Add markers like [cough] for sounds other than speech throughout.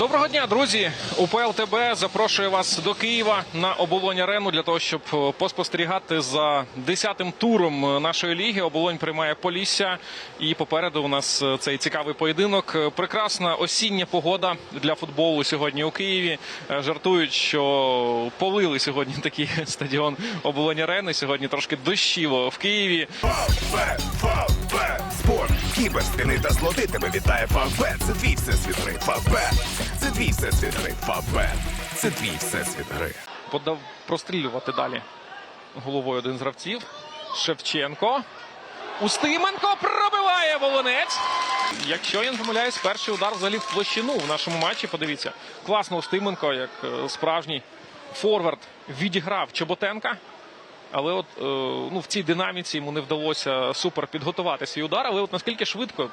Доброго дня, друзі! УПЛ ТБ запрошує вас до Києва на оболонь арену для того, щоб е, поспостерігати за 10-тим туром нашої ліги. Оболонь приймає Полісся, і попереду у нас е, цей цікавий поєдинок. Е, Прекрасна осіння погода для футболу сьогодні у Києві. Е, Жартують, що полили сьогодні [laughs] такий стадіон оболонь арени. Сьогодні трошки дощиво в Києві. Спорт, кіберстини та злоти тебе вітає Фавбет. Це твій всесвіт гри. Фавбет. Це твій всесвіт гри. Фавбет. Це твій всесвіт гри. подав прострілювати далі головою один з гравців. Шевченко. Устименко пробиває Волонець. Якщо я не помиляюсь, перший удар взагалі в площину в нашому матчі. Подивіться, класно Устименко, як е, справжній форвард, відіграв Чоботенка. Але от е, ну, в цій динаміці йому не вдалося супер підготувати свій удар. Але от наскільки швидко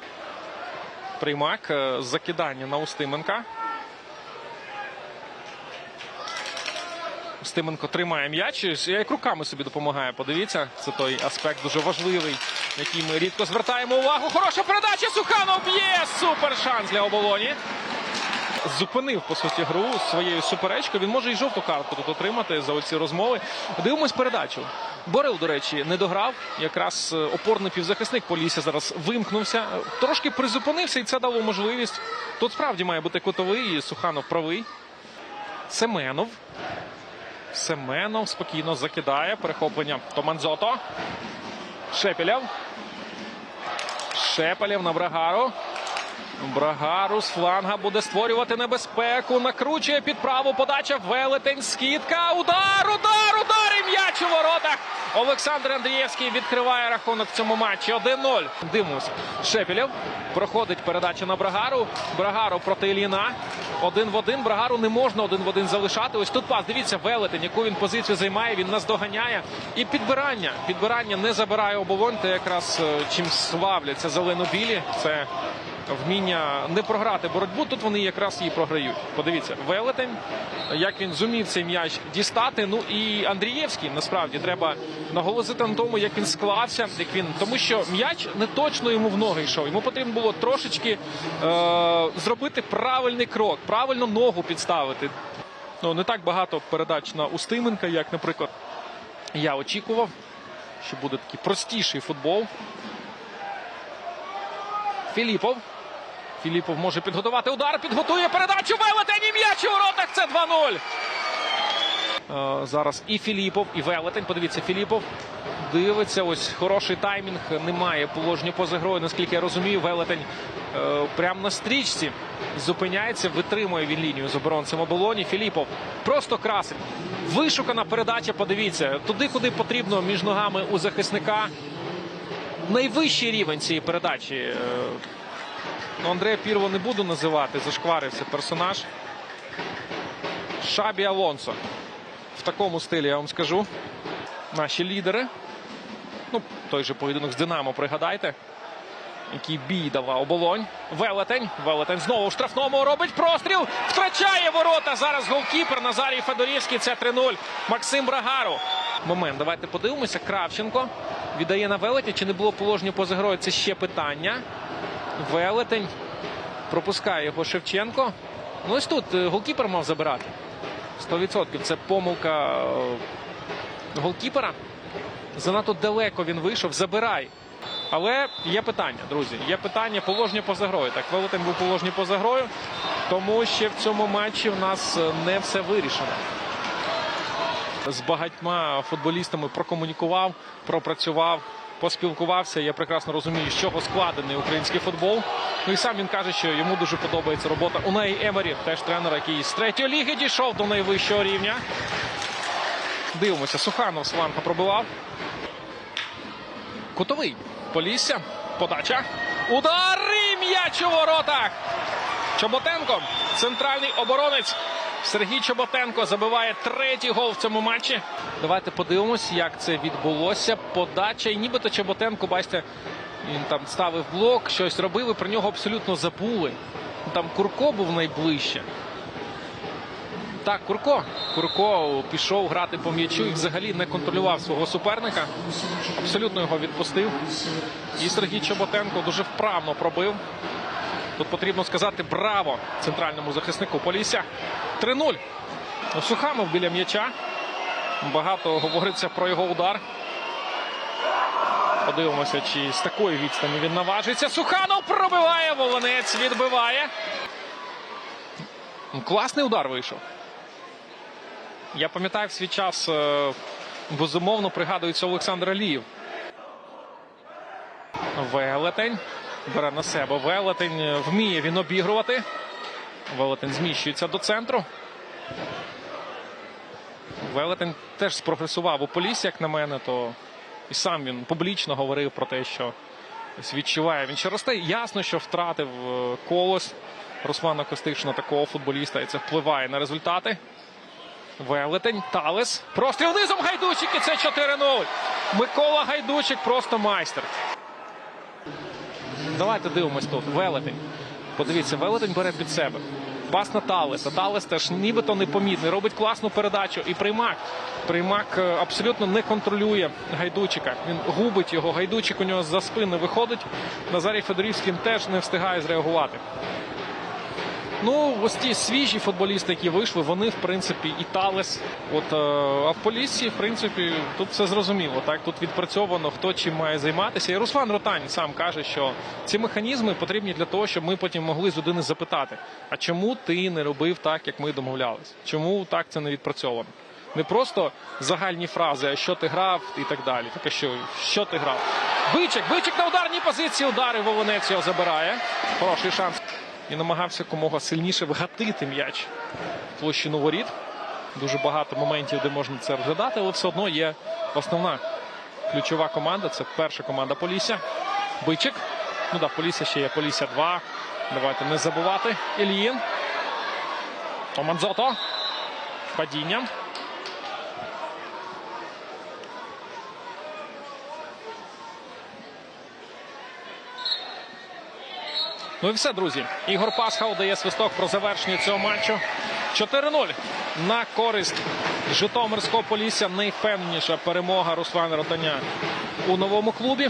приймак е, закидання на Устименка. Стименко тримає м'яч. Як руками собі допомагає. Подивіться, це той аспект дуже важливий, який ми рідко звертаємо увагу. Хороша передача. Суханов б'є. Супер шанс для оболоні. Зупинив по суті гру своєю суперечкою. Він може і жовту картку тут отримати за оці розмови. Дивимось передачу. Борил, до речі, не дограв. Якраз е, опорний півзахисник Полісся зараз вимкнувся. Трошки призупинився, і це дало можливість. Тут справді має бути котовий. Суханов правий. Семенов. Семенов спокійно закидає. Перехоплення Томанзото. Шепелєв. Шепелєв на Брагару. Брагару з фланга буде створювати небезпеку. Накручує під праву подача. Велетень. Скидка. Удар, удар, удар і м'яч у воротах. Олександр Андрієвський відкриває рахунок в цьому матчі. 1-0. Дивимося. Шепелєв. Проходить передача на Брагару. Брагару проти Іліна. Один в один. Брагару не можна один в один залишати. Ось тут пас. Дивіться, велетень, яку він позицію займає. Він нас доганяє. І підбирання. Підбирання не забирає оболонь. Це якраз е, чим славляться зелено-білі. Це вміння не програти боротьбу. Тут вони якраз її програють. Подивіться, велетень, як він зумів цей м'яч дістати. Ну і Андрієвський насправді треба наголосити на тому, як він склався, як він тому, що м'яч не точно йому в ноги йшов. Йому потрібно було трошечки е- зробити правильний крок, правильно ногу підставити. Ну не так багато передач на Устименка, як, наприклад, я очікував, що буде такий простіший футбол. Філіпов. Філіпов може підготувати удар, підготує передачу. Велетень і м'яч у воротах. Це 2-0. Е, зараз і Філіпов, і Велетень. Подивіться, Філіпов дивиться. Ось хороший таймінг. Немає положення поза грою. Наскільки я розумію, Велетень е, прямо на стрічці зупиняється, витримує він лінію з оборонцем оболоні. Філіпов просто красить. Вишукана передача. Подивіться, туди, куди потрібно між ногами у захисника. Найвищий рівень цієї передачі. Ну, Андрея Пірво не буду називати, зашкварився персонаж. Шабі Алонсо. В такому стилі я вам скажу. Наші лідери. Ну, той же поєдинок з Динамо, пригадайте. Який бій давав оболонь. Велетень. Велетень знову в штрафному робить простріл. Втрачає ворота. Зараз голкіпер Назарій Федорівський. Це 3-0. Максим Брагару. Момент. Давайте подивимося. Кравченко віддає на велетня. Чи не було положення поза грою? Це ще питання. Велетень. Пропускає його Шевченко. Ну ось тут е, голкіпер мав забирати. 100%. Це помилка е, голкіпера. Занадто далеко він вийшов. Забирай. Але є питання, друзі. Є питання положення поза грою. Так, Велетень був положення поза грою, тому ще в цьому матчі в нас е, не все вирішено. З багатьма футболістами прокомунікував, пропрацював, поспілкувався. Я прекрасно розумію, з чого складений український футбол. Ну і сам він каже, що йому дуже подобається робота. У неї Емері, теж тренер, який з третьої ліги дійшов до найвищого рівня. Дивимося, Суханов з фланга пробивав. Кутовий. Полісся. Подача. Удар і м'яч у воротах. Чоботенко, центральний оборонець. Сергій Чоботенко забиває третій гол в цьому матчі. Давайте подивимось, як це відбулося. Подача. І нібито Чоботенко, бачите, він там ставив блок, щось робив, і про нього абсолютно забули. Там Курко був найближче. Так, Курко. Курко пішов грати по м'ячу і взагалі не контролював свого суперника. Абсолютно його відпустив. І Сергій Чоботенко дуже вправно пробив. Тут потрібно сказати браво центральному захиснику Полісся. 3-0. Сухамов біля м'яча. Багато говориться про його удар. Подивимося, чи з такої відстані він наважиться. Суханов пробиває, Волонець відбиває. Класний удар вийшов. Я пам'ятаю в свій час, е, безумовно, пригадується Олександр Алієв. Велетень бере на себе. Велетень вміє він обігрувати. Велетень зміщується до центру. Велетень теж спрогресував у Поліссі, як на мене, то і сам він публічно говорив про те, що відчуває він ще росте. Ясно, що втратив е, колос Руслана Костишина такого футболіста, і це впливає на результати. Велетень, Талес. Простріл низом Гайдучик, і це 4-0. Микола Гайдучик просто майстер. Давайте дивимось тут. Велетень. Подивіться, Велетень бере під себе. Пас на Талеса. Талес теж нібито непомітний. Робить класну передачу. І приймак. Приймак е, абсолютно не контролює Гайдучика. Він губить його. Гайдучик у нього за спини виходить. Назарій Федорівський теж не встигає зреагувати. Ну, ось ті свіжі футболісти, які вийшли, вони, в принципі, і Талес. От, е, а в Поліссі, в принципі, тут все зрозуміло. Так, тут відпрацьовано, хто чим має займатися. І Руслан Ротань сам каже, що ці механізми потрібні для того, щоб ми потім могли з людини запитати: а чому ти не робив так, як ми домовлялись? Чому так це не відпрацьовано? Не просто загальні фрази, а що ти грав і так далі. Таке що, що ти грав? Бичик, бичик на ударній позиції. Удари Волонець його забирає. Хороший шанс і намагався якомога сильніше вгатити м'яч в площину воріт. Дуже багато моментів, де можна це розглядати, але все одно є основна ключова команда. Це перша команда Полісся. Бичик. Ну так, Полісся ще є Полісся 2. Давайте не забувати. Ільїн. Оманзото. Падіння. Ну і все, друзі. Ігор Пасхал дає свисток про завершення цього матчу. 4-0 на користь Житомирського Полісся. Найвпевненіша перемога Руслана Ротаня у новому клубі.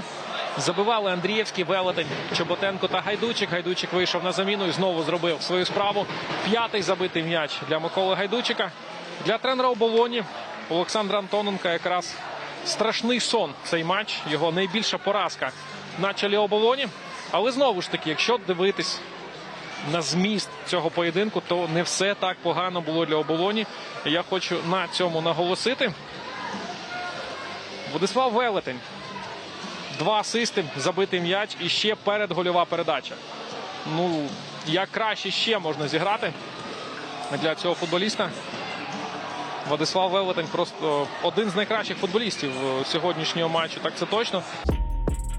Забивали Андрієвський, Велетень, Чоботенко та Гайдучик. Гайдучик вийшов на заміну і знову зробив свою справу. П'ятий забитий м'яч для Миколи Гайдучика. Для тренера оболоні Олександра Антоненка якраз страшний сон цей матч. Його найбільша поразка на чолі оболоні. Але знову ж таки, якщо дивитись на зміст цього поєдинку, то не все так погано було для оболоні. Я хочу на цьому наголосити. Владислав Велетень. Два асисти, забитий м'яч і ще передгольова передача. Ну, як краще ще можна зіграти для цього футболіста. Владислав Велетень просто один з найкращих футболістів е, сьогоднішнього матчу. Так це точно.